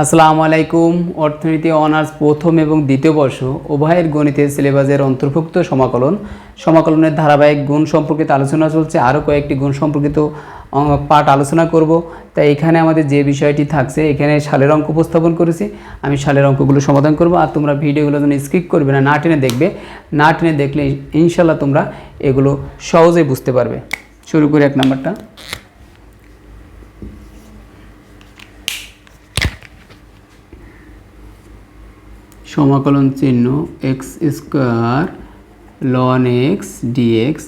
আসসালামু আলাইকুম। অর্থনীতি অনার্স প্রথম এবং দ্বিতীয় বর্ষ উভয়ের গণিতের সিলেবাসের অন্তর্ভুক্ত সমাকলন। সমাকলনের ধারাবাহিক গুণ সম্পর্কিত আলোচনা চলছে। আরও কয়েকটি গুণ সম্পর্কিত পাঠ আলোচনা করব। তাই এখানে আমাদের যে বিষয়টি থাকছে, এখানে সালের অঙ্ক উপস্থাপন করেছি। আমি সালের অঙ্কগুলো সমাধান করব। আর তোমরা ভিডিওগুলো যেন স্কিপ করবে না না টেনে দেখবে। না টেনে দেখলে ইনশাল্লাহ তোমরা এগুলো সহজেই বুঝতে পারবে। শুরু করি এক নাম্বারটা। সমাকলন চিহ্ন X square ln X dx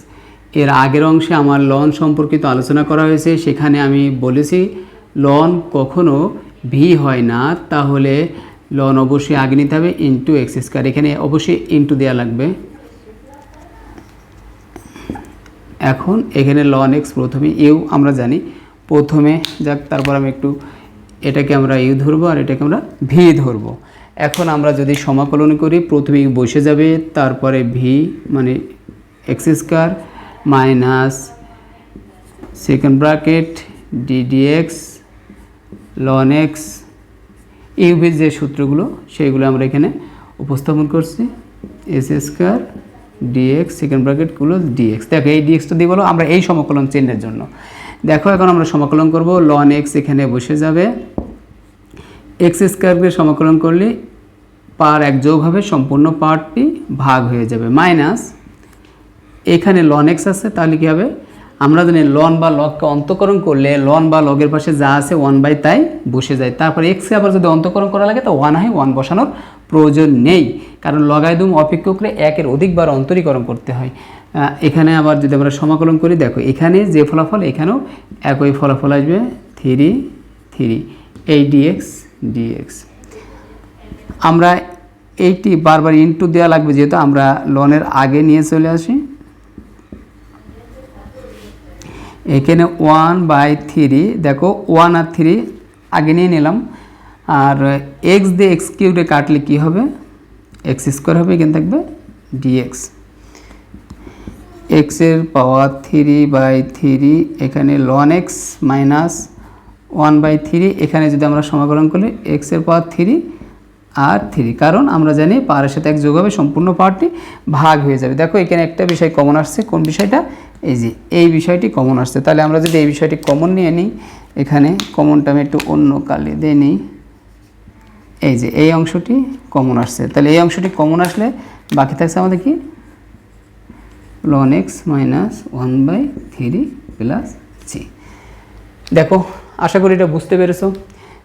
এর আগের অংশে আমার লন সম্পর্কিত আলোচনা করা হয়েছে, সেখানে আমি বলেছি লন কখনো ভি হয় না, তাহলে লন অবশ্যই আগে নিতে হবে ইন্টু এক্স স্কোয়ার এখানে অবশ্যই ইন্টু দেওয়া লাগবে। এখন এখানে লন এক্স প্রথমে ইউ আমরা জানি। প্রথমে, যাক, তারপর আমি একটু এটাকে আমরা ইউ ধরবো আর এটাকে আমরা ভি ধরবো। এখন আমরা যদি সমাকলন করি, প্রথমে বসে যাবে, তারপরে ভি মানে X square minus second bracket d dx ln X ইউভির যে সূত্রগুলো, সেইগুলো আমরা এখানে উপস্থাপন করছি। এস স্কোয়ার ডিএক্স সেকেন্ড ব্র্যাকেটগুলো ডিএক্স দেখো, এই ডিএক্সটা দিয়ে বলো, আমরা এই সমকলন চিহ্নের জন্য। দেখো, এখন আমরা সমাকলন করব লন এক্স এখানে বসে যাবে। এক্স স্কোয়ারকে সমাকলন করলে পার এক যোগ হবে সম্পূর্ণ পার্টটি ভাগ হয়ে যাবে মাইনাস এখানে লন এক্স আছে, তাহলে কী হবে? আমরা জানি লন বা লগকে অন্তকরণ করলে লন বা লগের পাশে যা আছে ওয়ান বাই তাই বসে যায়। তারপরে এক্সকে আবার যদি অন্তকরণ করা লাগে, তো ওয়ান হয় ওয়ান বসানোর প্রয়োজন নেই। কারণ লগায়দুম অপেক্ষকরে একের অধিকবার অন্তরীকরণ করতে হয়। এখানে আবার যদি আমরা সমাকলন করি, দেখো, এখানে যে ফলাফল, এখানেও একই ফলাফল আসবে থ্রি থ্রি এই ডিএক্স ডিএক্স আমরা এইটি বারবার ইনটু দেওয়া লাগবে যেহেতু আমরা লোনের আগে নিয়ে চলে আসি। এখানে ওয়ান বাই থ্রি দেখো ওয়ান আর থ্রি আগে নিয়ে নিলাম। আর এক্স দিয়ে এক্স কিউবে কাটলে কী হবে? এক্স স্কোয়ার হবে এখানে থাকবে ডিএক্স এক্সের পাওয়ার থ্রি বাই থ্রি এখানে ln X minus one by three, এখানে যদি আমরা সমাকলন করি এক্সের পাওয়ার থ্রি আর থ্রি। কারণ আমরা জানি পাওয়ারের সাথে এক যোগ হবে, সম্পূর্ণ পাওয়ারটি ভাগ হয়ে যাবে। দেখো, এখানে একটা বিষয় কমন আসছে। কোন বিষয়টা? এই যে, এই বিষয়টি কমন আসছে। তাহলে আমরা যদি এই বিষয়টি কমন নিয়ে নিই, এখানে কমনটা আমি একটু অন্য কালে দিয়ে নিই। এই যে, এই অংশটি কমন আসছে। তাহলে এই অংশটি কমন আসলে বাকি থাকছে আমাদের কি? Ln X minus one by three plus G দেখো আশা করি এটা বুঝতে পেরেছ।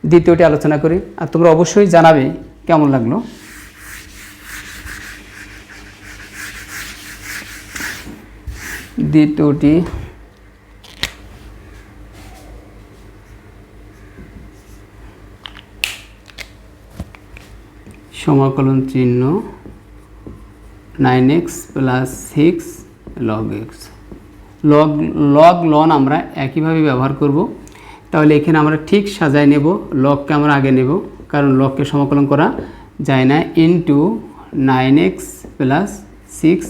দ্বিতীয়টি আলোচনা করি। আর তোমরা অবশ্যই জানাবে কেমন লাগল। দ্বিতীয়টি। সমাকলন চিহ্ন nine X plus six log X. Log log, ln আমরা একইভাবে ব্যবহার করব। তাহলে এখানে আমরা ঠিক সাজায় নেব লককে আমরা আগে নেব, কারণ লককে সমাকলন করা যায় না into nine X plus six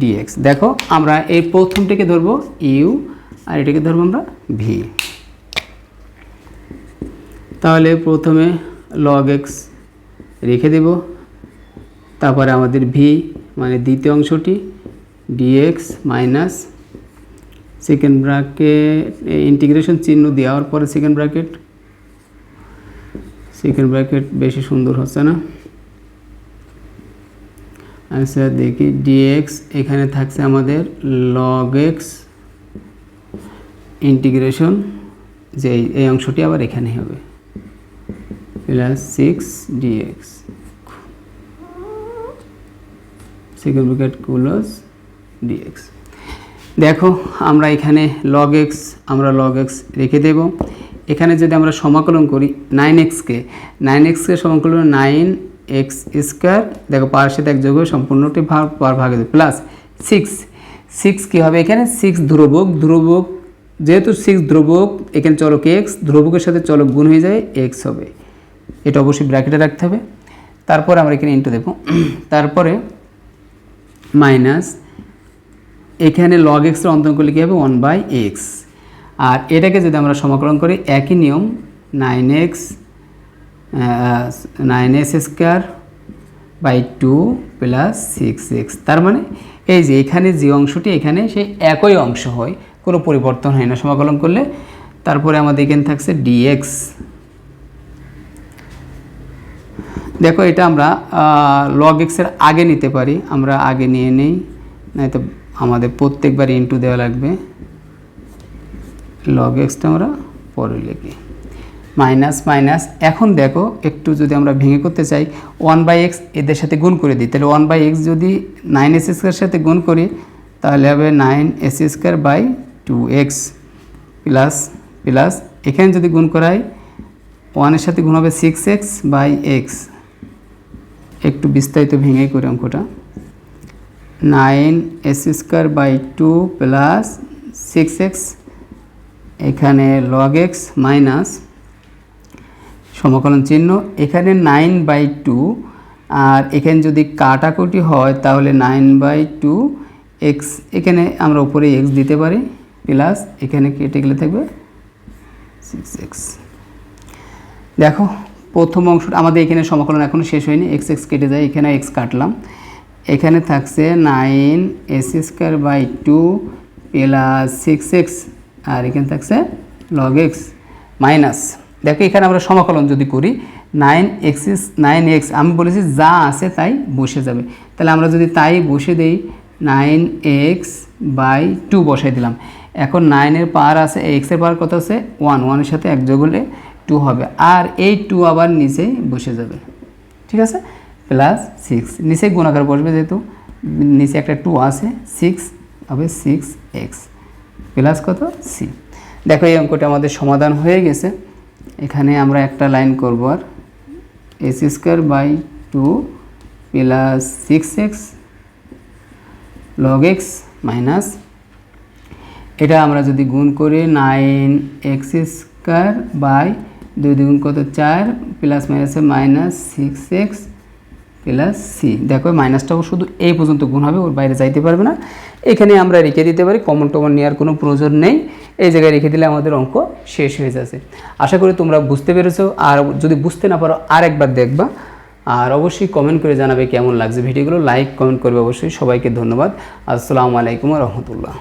dx দেখো, আমরা এই প্রথমটিকে ধরবো ইউ আর এটাকে ধরবো আমরা ভি তাহলে প্রথমে লগ এক্স রেখে দেব, তারপরে আমাদের ভি মানে দ্বিতীয় অংশটি dx minus second bracket integration চিহ্ন দেওয়ার পরে সেকেন্ড ব্র্যাকেট সেকেন্ড ব্র্যাকেট বেশি সুন্দর হচ্ছে না। আচ্ছা দেখি ডিএক্স এখানে থাকছে আমাদের লগ এক্স ইন্টিগ্রেশন যে এই- অংশটি আবার এখানে হবে। Plus six dx second bracket close dx দেখো, আমরা এখানে লগ এক্স আমরা লগ এক্স রেখে দেব। এখানে যদি আমরা সমাকলন করি নাইন এক্সকে নাইন এক্সকে সমাকলন নাইন এক্স স্কোয়ার দেখো পার সাথে এক যোগ সম্পূর্ণটি ভাগ পার ভাগে প্লাস সিক্স সিক্স কী হবে এখানে? সিক্স ধ্রুবক ধ্রুবক, যেহেতু সিক্স ধ্রুবক, এখানে চলক এক্স ধ্রুবকের সাথে চলক গুণ হয়ে যায় এক্স হবে। এটা অবশ্যই ব্র্যাকেটে রাখতে হবে। তারপরে আমরা এখানে ইন্টু দেবো। তারপরে মাইনাস এখানে লগ এক্সের অন্তরণ করলে কী হবে ওয়ান বাই এক্স আর এটাকে যদি আমরা সমাকলন করি, একই নিয়ম nine X nine S square by two plus six X তার মানে এই যে এখানে যে অংশটি, এখানে সেই একই অংশ হয়, কোনো পরিবর্তন হয় না সমাকলন করলে। তারপরে আমাদের এখানে থাকছে ডিএক্স দেখো এটা আমরা লগ এক্সের আগে নিতে পারি, আমরা আগে নিয়ে নেই, নয়তো আমাদের প্রত্যেকবার ইনটু দেওয়া লাগবে। লগ এক্সটা আমরা পরে লিখি। মাইনাস মাইনাস এখন দেখো, একটু যদি আমরা ভেঙে করতে চাই ওয়ান বাই এক্স এদের সাথে গুণ করে দিই। তাহলে ওয়ান বাই এক্স যদি নাইন এস স্কোয়ার সাথে গুণ করি, তাহলে হবে nine s square by two x plus plus এখানে যদি গুণ করাই ওয়ানের সাথে গুণ হবে সিক্স এক্স বাই এক্স একটু বিস্তারিত ভেঙে করি অঙ্কটা। Nine s square by two plus six x, এখানে লগ এক্স মাইনাস সমকলন চিহ্ন, এখানে নাইন বাই টু, আর এখানে যদি কাটাকুটি হয় তাহলে নাইন বাই টু এক্স, এখানে আমরা উপরে এক্স দিতে পারি, প্লাস এখানে কেটে গেলে থাকবে সিক্স এক্স। দেখো, প্রথম অংশটা, আমাদের এখানে সমকলন এখনও শেষ হয়নি, এক্স এক্স কেটে যায়, এখানে এক্স কাটলাম। এখানে থাকছে nine s square by two plus six x, আর এখানে থাকছে লগ এক্স মাইনাস। দেখো এখানে আমরা সমাকলন যদি করি, নাইন এক্স নাইন এক্স, আমি বলেছি যা আছে তাই বসে যাবে। তাহলে আমরা যদি তাই বসে দেই, নাইন এক্স বাই টু বসাই দিলাম। এখন নাইনের পাওয়ার আছে, এক্সের পাওয়ার কত আছে? ওয়ান, ওয়ানের সাথে এক যোগ হলে টু হবে। আর এই টু আবার নিচেই বসে যাবে। ঠিক আছে? প্লাস সিক্স নিচে গুণাকার বসবে যেহেতু, নিচে একটা টু আছে সিক্স হবে সিক্স এক্স প্লাস কত? সি দেখো এই অঙ্কটা আমাদের সমাধান হয়ে গেছে। এখানে আমরা একটা লাইন করব আর। S square by two plus six x log x minus এটা আমরা যদি গুণ করি নাইন এক্স স্কোয়ার বাই দুই দ্বিগুণ কত? চার প্লাস মাইনাসে minus six x plus c দেখো মাইনাসটাও শুধু এই পর্যন্ত গুণ হবে, ওর বাইরে যাইতে পারবে না। এখানে আমরা রেখে দিতে পারি কমন টমন নেওয়ার কোনো প্রয়োজন নেই। এই জায়গায় রেখে দিলে আমাদের অঙ্ক শেষ হয়ে যাচ্ছে। আশা করি তোমরা বুঝতে পেরেছ, আর যদি বুঝতে না পারো আর একবার দেখবা। আর অবশ্যই কমেন্ট করে জানাবে কেমন লাগছে। ভিডিওগুলো লাইক কমেন্ট করবে অবশ্যই। সবাইকে ধন্যবাদ। আসসালামু আলাইকুম রহমতুল্লাহ।